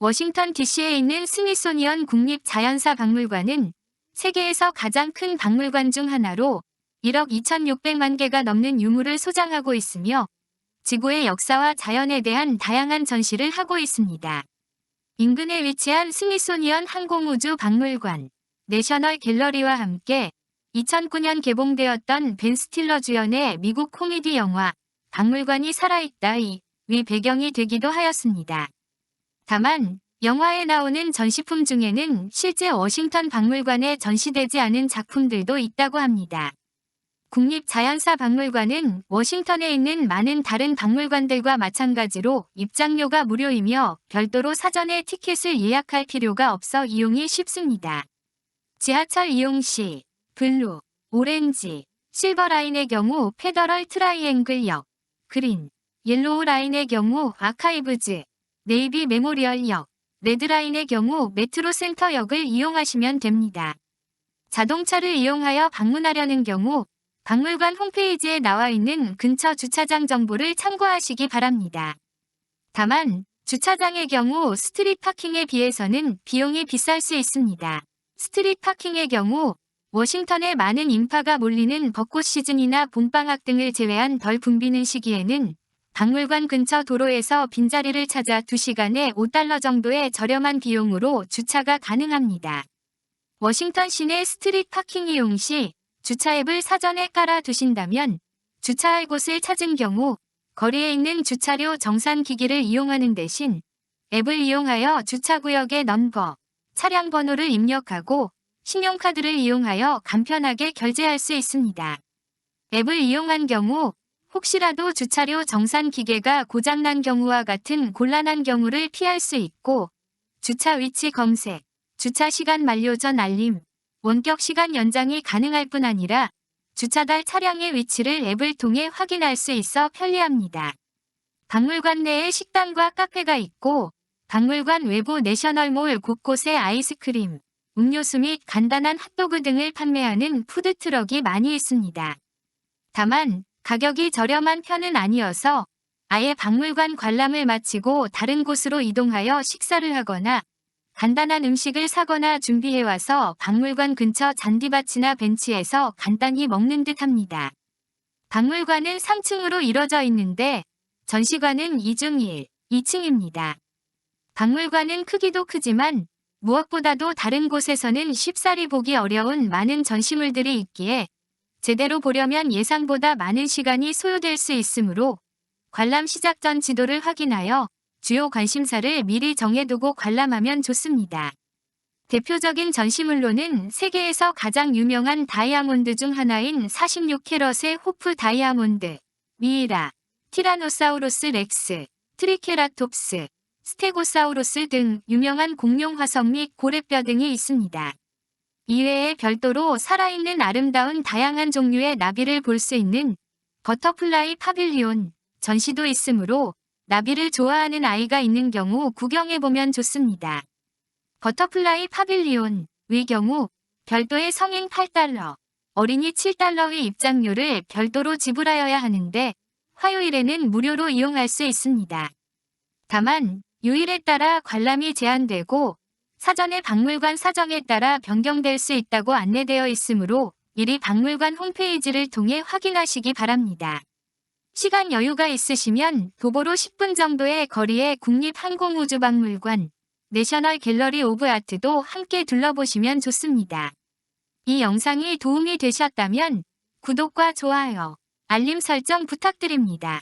워싱턴 DC에 있는 스미소니언 국립자연사 박물관은 세계에서 가장 큰 박물관 중 하나로 1억 2,600만 개가 넘는 유물을 소장하고 있으며 지구의 역사와 자연에 대한 다양한 전시를 하고 있습니다. 인근에 위치한 스미소니언 항공우주 박물관, 내셔널 갤러리와 함께 2009년 개봉되었던 벤 스틸러 주연의 미국 코미디 영화 박물관이 살아있다 이 위 배경이 되기도 하였습니다. 다만 영화에 나오는 전시품 중에는 실제 워싱턴 박물관에 전시되지 않은 작품들도 있다고 합니다. 국립자연사 박물관은 워싱턴에 있는 많은 다른 박물관들과 마찬가지로 입장료가 무료이며 별도로 사전에 티켓을 예약할 필요가 없어 이용이 쉽습니다. 지하철 이용 시 블루, 오렌지, 실버 라인의 경우 페더럴 트라이앵글역, 그린, 옐로우 라인의 경우 아카이브즈, 네이비 메모리얼역, 레드라인의 경우 메트로 센터역을 이용하시면 됩니다. 자동차를 이용하여 방문하려는 경우 박물관 홈페이지에 나와 있는 근처 주차장 정보를 참고하시기 바랍니다. 다만 주차장의 경우 스트릿 파킹에 비해서는 비용이 비쌀 수 있습니다. 스트릿 파킹의 경우 워싱턴에 많은 인파가 몰리는 벚꽃 시즌이나 봄방학 등을 제외한 덜 붐비는 시기에는 박물관 근처 도로에서 빈자리를 찾아 2시간에 5달러 정도의 저렴한 비용으로 주차가 가능합니다. 워싱턴 시내 스트릿 파킹 이용 시 주차 앱을 사전에 깔아 두신다면 주차할 곳을 찾은 경우 거리에 있는 주차료 정산 기기를 이용하는 대신 앱을 이용하여 주차구역의 넘버, 차량 번호를 입력하고 신용카드를 이용하여 간편하게 결제할 수 있습니다. 앱을 이용한 경우 혹시라도 주차료 정산 기계가 고장난 경우와 같은 곤란한 경우를 피할 수 있고 주차 위치 검색, 주차 시간 만료 전 알림, 원격 시간 연장이 가능할 뿐 아니라 주차달 차량의 위치를 앱을 통해 확인할 수 있어 편리합니다. 박물관 내에 식당과 카페가 있고 박물관 외부 내셔널몰 곳곳에 아이스크림, 음료수 및 간단한 핫도그 등을 판매하는 푸드트럭이 많이 있습니다. 다만 가격이 저렴한 편은 아니어서 아예 박물관 관람을 마치고 다른 곳으로 이동하여 식사를 하거나 간단한 음식을 사거나 준비해와서 박물관 근처 잔디밭이나 벤치에서 간단히 먹는 듯 합니다. 박물관은 3층으로 이뤄져 있는데 전시관은 2중 1, 2층입니다. 박물관은 크기도 크지만 무엇보다도 다른 곳에서는 쉽사리 보기 어려운 많은 전시물들이 있기에 제대로 보려면 예상보다 많은 시간이 소요될 수 있으므로 관람 시작 전 지도를 확인하여 주요 관심사를 미리 정해두고 관람하면 좋습니다. 대표적인 전시물로는 세계에서 가장 유명한 다이아몬드 중 하나인 46캐럿의 호프 다이아몬드, 미이라, 티라노사우루스 렉스, 트리케라톱스, 스테고사우루스 등 유명한 공룡 화석 및 고래뼈 등이 있습니다. 이외에 별도로 살아있는 아름다운 다양한 종류의 나비를 볼 수 있는 버터플라이 파빌리온 전시도 있으므로 나비를 좋아하는 아이가 있는 경우 구경해보면 좋습니다. 버터플라이 파빌리온 의 경우 별도의 성인 8달러, 어린이 7달러의 입장료를 별도로 지불하여야 하는데 화요일에는 무료로 이용할 수 있습니다. 다만 요일에 따라 관람이 제한되고 사전에 박물관 사정에 따라 변경될 수 있다고 안내되어 있으므로 미리 박물관 홈페이지를 통해 확인하시기 바랍니다. 시간 여유가 있으시면 도보로 10분 정도의 거리의 국립항공우주박물관, 내셔널 갤러리 오브 아트도 함께 둘러보시면 좋습니다. 이 영상이 도움이 되셨다면 구독과 좋아요, 알림 설정 부탁드립니다.